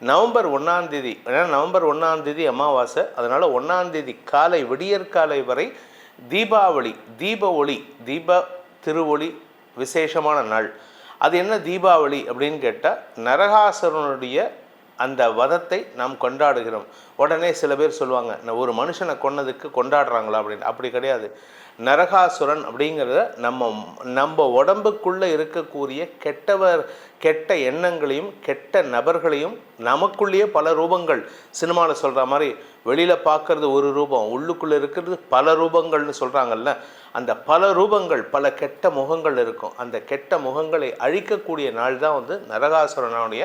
November ஒன்றாந்தேதி ஏன்னா November ஒன்றாந்தேதி அமாவாசை. அதனால் ஒன்றாந்தேதி காலை விடியற்காலை வரை தீபாவளி தீப ஒளி தீப திருவொளி விசேஷமான நாள். அது என்ன தீபாவளி அப்படின்னு கேட்டால் நரகாசுரனுடைய அந்த வதத்தை நாம் கொண்டாடுகிறோம். உடனே சில பேர் சொல்லுவாங்க நான் ஒரு மனுஷனை கொன்னதுக்கு கொண்டாடுறாங்களா? அப்படின்னு. அப்படி கிடையாது. நரகாசுரன் அப்படிங்கிறத நம்ம நம்ம உடம்புக்குள்ளே இருக்கக்கூடிய கெட்டவர் கெட்ட எண்ணங்களையும் கெட்ட நபர்களையும் நமக்குள்ளேயே பல ரூபங்கள். சினிமாவில் சொல்கிற மாதிரி வெளியில் பார்க்குறது ஒரு ரூபம் உள்ளுக்குள்ளே இருக்கிறது பல ரூபங்கள்னு சொல்கிறாங்கல்ல அந்த பல ரூபங்கள் பல கெட்ட முகங்கள் இருக்கும். அந்த கெட்ட முகங்களை அழிக்கக்கூடிய நாள் தான் வந்து நரகாசுரனுடைய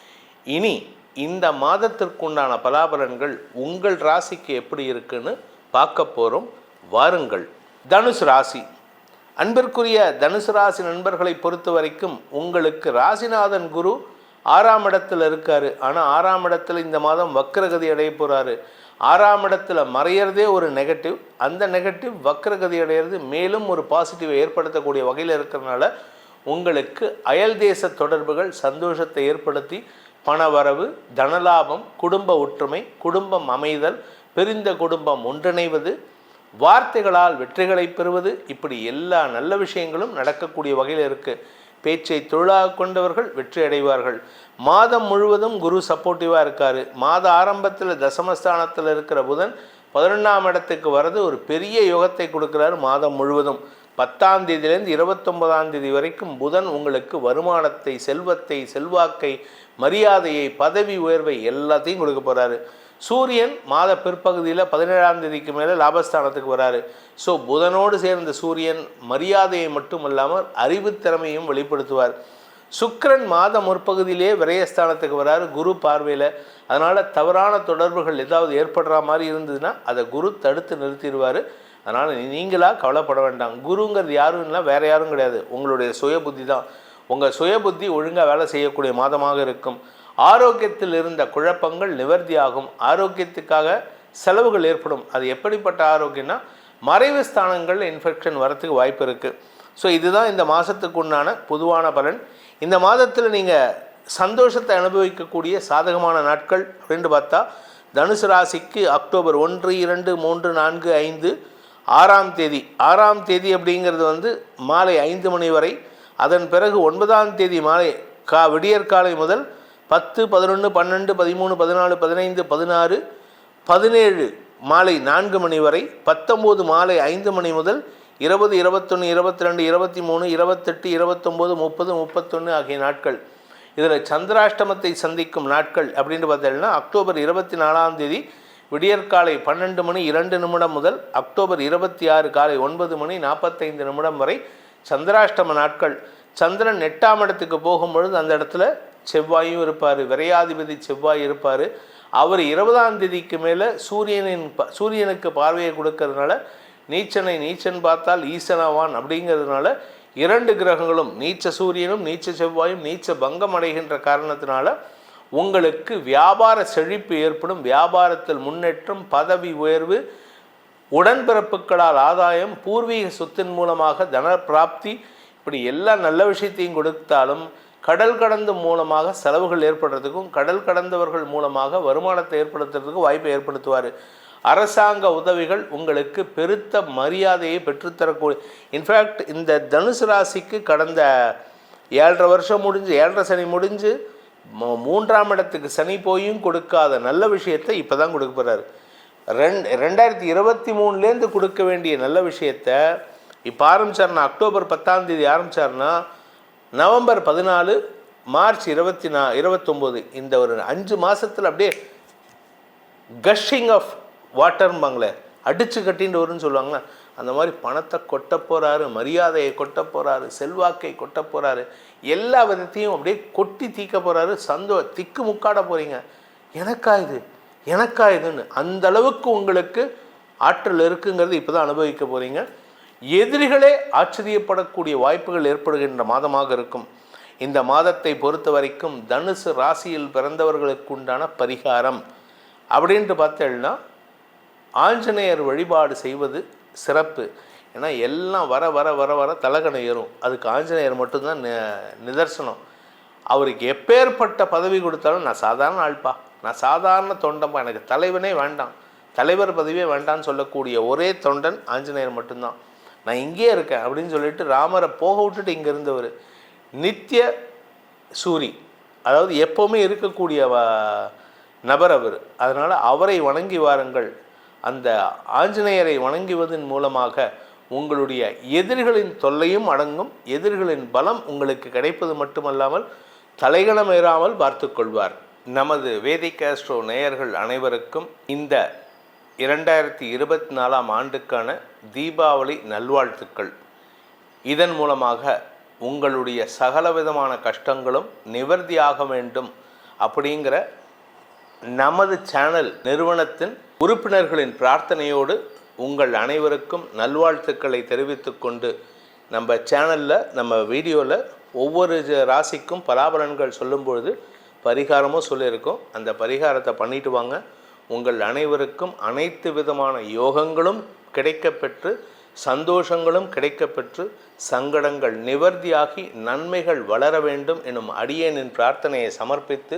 இனி இந்த மாதத்திற்குண்டான பலாபலன்கள் உங்கள் ராசிக்கு எப்படி இருக்குன்னு பார்க்க போகிறோம் வாருங்கள். தனுசு ராசி. அன்பிற்குரிய தனுசு ராசி நண்பர்களை பொறுத்த வரைக்கும் உங்களுக்கு ராசிநாதன் குரு ஆறாம் இடத்துல இருக்காரு. ஆனால் ஆறாம் இடத்துல இந்த மாதம் வக்ரகதி அடைய போகிறாரு ஆறாம் இடத்துல மறையிறதே ஒரு நெகட்டிவ் அந்த நெகட்டிவ் வக்ரகதி அடையிறது மேலும் ஒரு பாசிட்டிவை ஏற்படுத்தக்கூடிய வகையில் இருக்கிறனால உங்களுக்கு அயல் தேச தொடர்புகள் சந்தோஷத்தை ஏற்படுத்தி பணவரவு தனலாபம் குடும்ப ஒற்றுமை குடும்பம் அமைதல் பிரிந்த குடும்பம் ஒன்றிணைவது வார்த்தைகளால் வெற்றிகளை பெறுவது இப்படி எல்லா நல்ல விஷயங்களும் நடக்கக்கூடிய வகையில் இருக்கு. பேச்சை தொழிலாக கொண்டவர்கள் வெற்றி அடைவார்கள். மாதம் முழுவதும் குரு சப்போர்ட்டிவாக இருக்கார். மாத ஆரம்பத்தில் தசமஸ்தானத்தில் இருக்கிற புதன் பதினொன்றாம் இடத்துக்கு வர்றது ஒரு பெரிய யோகத்தை கொடுக்குறாரு மாதம் முழுவதும். பத்தாம் தேதியிலேருந்து இருபத்தொன்பதாம் தேதி வரைக்கும் புதன் உங்களுக்கு வருமானத்தை செல்வத்தை செல்வாக்கை மரியாதையை பதவி உயர்வை எல்லாத்தையும் கொடுக்க போகிறாரு சூரியன் மாத பிற்பகுதியில் பதினேழாம் தேதிக்கு மேலே லாபஸ்தானத்துக்கு வராரு. ஸோ புதனோடு சேர்ந்த சூரியன் மரியாதையை மட்டும் இல்லாமல் அறிவுத்திறமையும் வெளிப்படுத்துவார். சுக்கரன் மாத முற்பகுதியிலே விரயஸ்தானத்துக்கு வராரு குரு பார்வையில். அதனால் தவறான தொடர்புகள் ஏதாவது ஏற்படுற மாதிரி இருந்ததுன்னா அதை குரு தடுத்து நிறுத்திடுவார். அதனால் நீங்களாக கவலைப்பட வேண்டாம். குருங்கிறது யாரும் இல்லை யாரும் கிடையாது. உங்களுடைய சுய புத்தி தான். உங்கள் சுய புத்தி ஒழுங்காக வேலை செய்யக்கூடிய மாதமாக இருக்கும். ஆரோக்கியத்தில் இருந்த குழப்பங்கள் நிவர்த்தியாகும். ஆரோக்கியத்துக்காக செலவுகள் ஏற்படும். அது எப்படிப்பட்ட ஆரோக்கியம்னா மறைவு ஸ்தானங்களில் இன்ஃபெக்ஷன் வரத்துக்கு வாய்ப்பு இருக்குது ஸோ இதுதான் இந்த மாதத்துக்கு உண்டான பொதுவான பலன். இந்த மாதத்தில் நீங்கள் சந்தோஷத்தை அனுபவிக்கக்கூடிய சாதகமான நாட்கள் அப்படின்ட்டு பார்த்தா தனுசு ராசிக்கு அக்டோபர் ஒன்று இரண்டு மூன்று நான்கு ஐந்து ஆறாம் தேதி. ஆறாம் தேதி அப்படிங்கிறது வந்து மாலை ஐந்து மணி வரை. அதன் பிறகு ஒன்பதாம் தேதி மாலை கா விடியற்காலை முதல் பத்து பதினொன்று பன்னெண்டு பதிமூணு பதினாலு பதினைந்து பதினாறு பதினேழு மாலை நான்கு மணி வரை. பத்தொம்போது மாலை ஐந்து மணி முதல் இருபது இருபத்தொன்று இருபத்தி ரெண்டு இருபத்தி மூணு இருபத்தெட்டு இருபத்தொம்போது முப்பது முப்பத்தொன்று ஆகிய நாட்கள். இதில் சந்திராஷ்டமத்தை சந்திக்கும் நாட்கள் அப்படின்னு பார்த்தீங்கன்னா அக்டோபர் இருபத்தி நாலாம் தேதி விடியற்காலை பன்னெண்டு மணி இரண்டு நிமிடம் முதல் அக்டோபர் இருபத்தி ஆறு காலை ஒன்பது மணி நாற்பத்தைந்து நிமிடம் வரை சந்திராஷ்டம நாட்கள். சந்திரன் எட்டாம் இடத்துக்கு போகும்பொழுது அந்த இடத்துல செவ்வாயும் இருப்பார் விரையாதிபதி செவ்வாய் இருப்பார். அவர் இருபதாம் தேதிக்கு மேலே சூரியனின் ப சூரியனுக்கு பார்வையை கொடுக்கறதுனால நீச்சனை நீச்சன் பார்த்தால் ஈசனவான் அப்படிங்கிறதுனால இரண்டு கிரகங்களும் நீச்ச சூரியனும் நீச்ச செவ்வாயும் நீச்ச பங்கம் அடைகின்ற காரணத்தினால உங்களுக்கு வியாபார செழிப்பு ஏற்படும் வியாபாரத்தில் முன்னேற்றம் பதவி உயர்வு உடன்பிறப்புகளால் ஆதாயம் பூர்வீக சொத்தின் மூலமாக தன பிராப்தி இப்படி எல்லா நல்ல விஷயத்தையும் கொடுத்தாலும் கடல் கடந்து மூலமாக செலவுகள் ஏற்படுறதுக்கும் கடல் கடந்தவர்கள் மூலமாக வருமானத்தை ஏற்படுத்துறதுக்கும் வாய்ப்பை ஏற்படுத்துவார். அரசாங்க உதவிகள் உங்களுக்கு பெருத்த மரியாதையை பெற்றுத்தரக்கூடிய இன்ஃபேக்ட் இந்த தனுசு ராசிக்கு கடந்த ஏழரை வருஷம் முடிஞ்சு ஏழரை சனி முடிஞ்சு மூன்றாம் இடத்துக்கு சனி போயும் கொடுக்காத நல்ல விஷயத்தை இப்போ தான் கொடுக்க போகிறாரு ரெண்டு ரெண்டாயிரத்தி இருபத்தி மூணுலேருந்து கொடுக்க வேண்டிய நல்ல விஷயத்த இப்போ ஆரம்பிச்சாருன்னா அக்டோபர் பத்தாம் தேதி ஆரம்பிச்சாருன்னா நவம்பர் பதினாலு மார்ச் இருபத்தி நா இருபத்தொம்போது இந்த ஒரு அஞ்சு மாதத்தில் அப்படியே கஷிங் ஆஃப் வாட்டர்ம்பாங்களே அடிச்சு கட்டின்னு வரும்னு சொல்லுவாங்களே? அந்த மாதிரி பணத்தை கொட்ட போகிறாரு மரியாதையை கொட்ட போகிறாரு செல்வாக்கை கொட்ட போகிறாரு எல்லா விதத்தையும் அப்படியே கொட்டி தீக்க போகிறாரு சந்தோ திக்கு முக்காட போகிறீங்க எனக்கா இது? எனக்கா இதுன்னு. அந்த அளவுக்கு உங்களுக்கு ஆற்றல் இருக்குங்கிறது இப்போதான் அனுபவிக்க போகிறீங்க எதிரிகளே ஆச்சரியப்படக்கூடிய வாய்ப்புகள் ஏற்படுகின்ற மாதமாக இருக்கும். இந்த மாதத்தை பொறுத்த வரைக்கும் தனுசு ராசியில் பிறந்தவர்களுக்கு உண்டான பரிகாரம். அப்படின்ட்டு பார்த்தேன்னா ஆஞ்சநேயர் வழிபாடு செய்வது சிறப்பு. ஏன்னா எல்லாம் வர வர வர வர தலகணம் ஏறும். அதுக்கு ஆஞ்சநேயர் மட்டும்தான் நிதர்சனம். அவருக்கு எப்பேற்பட்ட பதவி கொடுத்தாலும் நான் சாதாரண ஆள்பா. நான் சாதாரண தொண்டன்பா. எனக்கு தலைவனே வேண்டாம். தலைவர் பதவியே வேண்டாம்னு சொல்லக்கூடிய ஒரே தொண்டன் ஆஞ்சநேயர் மட்டும்தான். நான் இங்கேயே இருக்கேன் அப்படின்னு சொல்லிட்டு ராமரை போக விட்டுட்டு இங்கே இருந்தவர். நித்திய சூரி. அதாவது எப்போவுமே இருக்கக்கூடிய நபர் அவர். அதனால் அவரை வணங்கி வாருங்கள். அந்த ஆஞ்சநேயரை வணங்குவதன் மூலமாக உங்களுடைய எதிரிகளின் தொல்லையும் அடங்கும் எதிரிகளின் பலம் உங்களுக்கு கிடைப்பது மட்டுமல்லாமல் தலைகணம் ஏறாமல் கொள்வார். நமது வேதிக் ஆஸ்ட்ரோ நேயர்கள் அனைவருக்கும் இந்த இரண்டாயிரத்தி இருபத்தி நாலாம் ஆண்டுக்கான தீபாவளி நல்வாழ்த்துக்கள். இதன் மூலமாக உங்களுடைய சகலவிதமான கஷ்டங்களும் நிவர்த்தியாக வேண்டும் அப்படிங்கிற நமது சேனல் நிறுவனத்தின் உறுப்பினர்களின் பிரார்த்தனையோடு உங்கள் அனைவருக்கும் நல்வாழ்த்துக்களை தெரிவித்துக்கொண்டு நம்ம சேனலில் நம்ம வீடியோவில் ஒவ்வொரு ராசிக்கும் பலாபலன்கள் சொல்லும்பொழுது பரிகாரமும் சொல்லியிருக்கோம். அந்த பரிகாரத்தை பண்ணிட்டு வாங்க. உங்கள் அனைவருக்கும் அனைத்து விதமான யோகங்களும் கிடைக்கப்பெற்று சந்தோஷங்களும் கிடைக்கப்பெற்று சங்கடங்கள் நிவர்த்தியாகி நன்மைகள் வளர வேண்டும் எனும் அடியேனின் பிரார்த்தனையை சமர்ப்பித்து